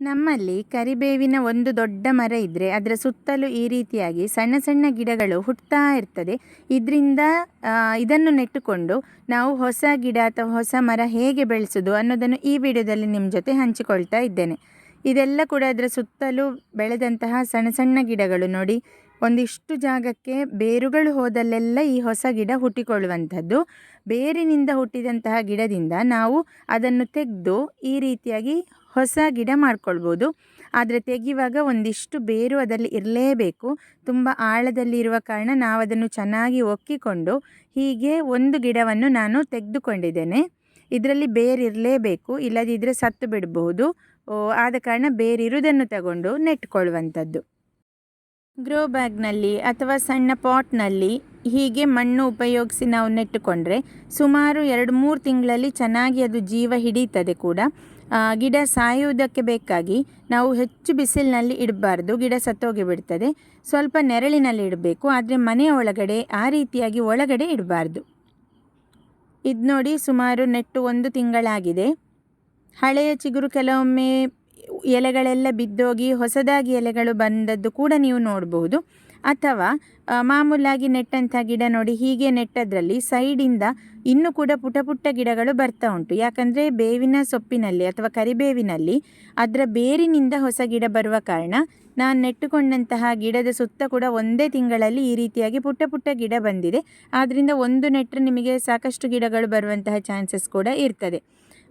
ನಮ್ಮಲ್ಲಿ ಕರಿಬೇವಿನ ಒಂದು ದೊಡ್ಡ ಮರ ಇದ್ದರೆ ಅದರ ಸುತ್ತಲೂ ಈ ರೀತಿಯಾಗಿ ಸಣ್ಣ ಸಣ್ಣ ಗಿಡಗಳು ಹುಟ್ಟುತ್ತಾ ಇರ್ತದೆ. ಇದರಿಂದ ಇದನ್ನು ನೆಟ್ಟುಕೊಂಡು ನಾವು ಹೊಸ ಗಿಡ ಅಥವಾ ಹೊಸ ಮರ ಹೇಗೆ ಬೆಳೆಸೋದು ಅನ್ನೋದನ್ನು ಈ ವಿಡಿಯೋದಲ್ಲಿ ನಿಮ್ಮ ಜೊತೆ ಹಂಚಿಕೊಳ್ತಾ ಇದ್ದೇನೆ. ಇದೆಲ್ಲ ಕೂಡ ಅದರ ಸುತ್ತಲೂ ಬೆಳೆದಂತಹ ಸಣ್ಣ ಸಣ್ಣ ಗಿಡಗಳು ನೋಡಿ ಒಂದಿಷ್ಟು ಜಾಗಕ್ಕೆ ಬೇರುಗಳು ಹೋದಲ್ಲೆಲ್ಲ ಈ ಹೊಸ ಗಿಡ ಹುಟ್ಟಿಕೊಳ್ಳುವಂಥದ್ದು. ಬೇರಿನಿಂದ ಹುಟ್ಟಿದಂತಹ ಗಿಡದಿಂದ ನಾವು ಅದನ್ನು ತೆಗೆದು ಈ ರೀತಿಯಾಗಿ ಹೊಸ ಗಿಡ ಮಾಡ್ಕೊಳ್ಬೋದು. ಆದರೆ ತೆಗೆಯುವಾಗ ಒಂದಿಷ್ಟು ಬೇರು ಅದರಲ್ಲಿ ಇರಲೇಬೇಕು. ತುಂಬ ಆಳದಲ್ಲಿ ಇರುವ ಕಾರಣ ನಾವು ಅದನ್ನು ಚೆನ್ನಾಗಿ ಒಕ್ಕಿಕೊಂಡು ಹೀಗೆ ಒಂದು ಗಿಡವನ್ನು ನಾನು ತೆಗೆದುಕೊಂಡಿದ್ದೇನೆ. ಇದರಲ್ಲಿ ಬೇರಿರಲೇಬೇಕು ಇಲ್ಲದಿದ್ದರೆ ಸತ್ತು ಬಿಡಬಹುದು. ಆದ ಕಾರಣ ಬೇರಿರುವುದನ್ನು ತಗೊಂಡು ನೆಟ್ಕೊಳ್ಳುವಂಥದ್ದು. ಗ್ರೋ ಬ್ಯಾಗ್ನಲ್ಲಿ ಅಥವಾ ಸಣ್ಣ ಪಾಟ್ನಲ್ಲಿ ಹೀಗೆ ಮಣ್ಣು ಉಪಯೋಗಿಸಿ ನಾವು ನೆಟ್ಟುಕೊಂಡ್ರೆ ಸುಮಾರು ಎರಡು ಮೂರು ತಿಂಗಳಲ್ಲಿ ಚೆನ್ನಾಗಿ ಅದು ಜೀವ ಹಿಡಿತದೆ ಕೂಡ. ಗಿಡ ಸಾಯುವುದಕ್ಕೆ ಬೇಕಾಗಿ ನಾವು ಹೆಚ್ಚು ಬಿಸಿಲಿನಲ್ಲಿ ಇಡಬಾರ್ದು. ಗಿಡ ಸತ್ತೋಗಿ ಬಿಡ್ತದೆ. ಸ್ವಲ್ಪ ನೆರಳಿನಲ್ಲಿ ಇಡಬೇಕು. ಆದರೆ ಮನೆಯ ಒಳಗಡೆ ಆ ರೀತಿಯಾಗಿ ಒಳಗಡೆ ಇಡಬಾರ್ದು. ಇದು ನೋಡಿ ಸುಮಾರು ನೆಟ್ಟು ಒಂದು ತಿಂಗಳಾಗಿದೆ. ಹಳೆಯ ಚಿಗುರು ಕೆಲವೊಮ್ಮೆ ಎಲೆಗಳೆಲ್ಲ ಬಿದ್ದೋಗಿ ಹೊಸದಾಗಿ ಎಲೆಗಳು ಬಂದದ್ದು ಕೂಡ ನೀವು ನೋಡಬಹುದು. ಅಥವಾ ಮಾಮೂಲಾಗಿ ನೆಟ್ಟಂಥ ಗಿಡ ನೋಡಿ ಹೀಗೆ ನೆಟ್ಟದ್ರಲ್ಲಿ ಸೈಡಿಂದ ಇನ್ನೂ ಕೂಡ ಪುಟ ಪುಟ್ಟ ಗಿಡಗಳು ಬರ್ತಾ ಉಂಟು. ಯಾಕಂದರೆ ಬೇವಿನ ಸೊಪ್ಪಿನಲ್ಲಿ ಅಥವಾ ಕರಿಬೇವಿನಲ್ಲಿ ಅದರ ಬೇರಿನಿಂದ ಹೊಸ ಗಿಡ ಬರುವ ಕಾರಣ ನಾನು ನೆಟ್ಟುಕೊಂಡಂತಹ ಗಿಡದ ಸುತ್ತ ಕೂಡ ಒಂದೇ ತಿಂಗಳಲ್ಲಿ ಈ ರೀತಿಯಾಗಿ ಪುಟ್ಟ ಪುಟ್ಟ ಗಿಡ ಬಂದಿದೆ. ಆದ್ದರಿಂದ ಒಂದು ನೆಟ್ಟರೆ ನಿಮಗೆ ಸಾಕಷ್ಟು ಗಿಡಗಳು ಬರುವಂತಹ ಚಾನ್ಸಸ್ ಕೂಡ ಇರ್ತದೆ.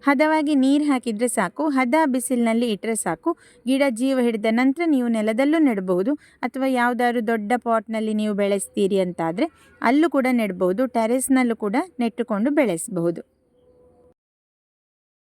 ಹದವಾಗಿ ನೀರು ಹಾಕಿದರೆ ಸಾಕು, ಹದ ಬಿಸಿಲಿನಲ್ಲಿ ಇಟ್ಟರೆ ಸಾಕು. ಗಿಡ ಜೀವ ಹಿಡಿದ ನಂತರ ನೀವು ನೆಲದಲ್ಲೂ ನೆಡಬಹುದು ಅಥವಾ ಯಾವುದಾದ್ರು ದೊಡ್ಡ ಪಾಟ್ನಲ್ಲಿ ನೀವು ಬೆಳೆಸ್ತೀರಿ ಅಂತಾದರೆ ಅಲ್ಲೂ ಕೂಡ ನೆಡಬಹುದು ಟೆರೆಸ್ನಲ್ಲೂ ಕೂಡ ನೆಟ್ಟುಕೊಂಡು ಬೆಳೆಸಬಹುದು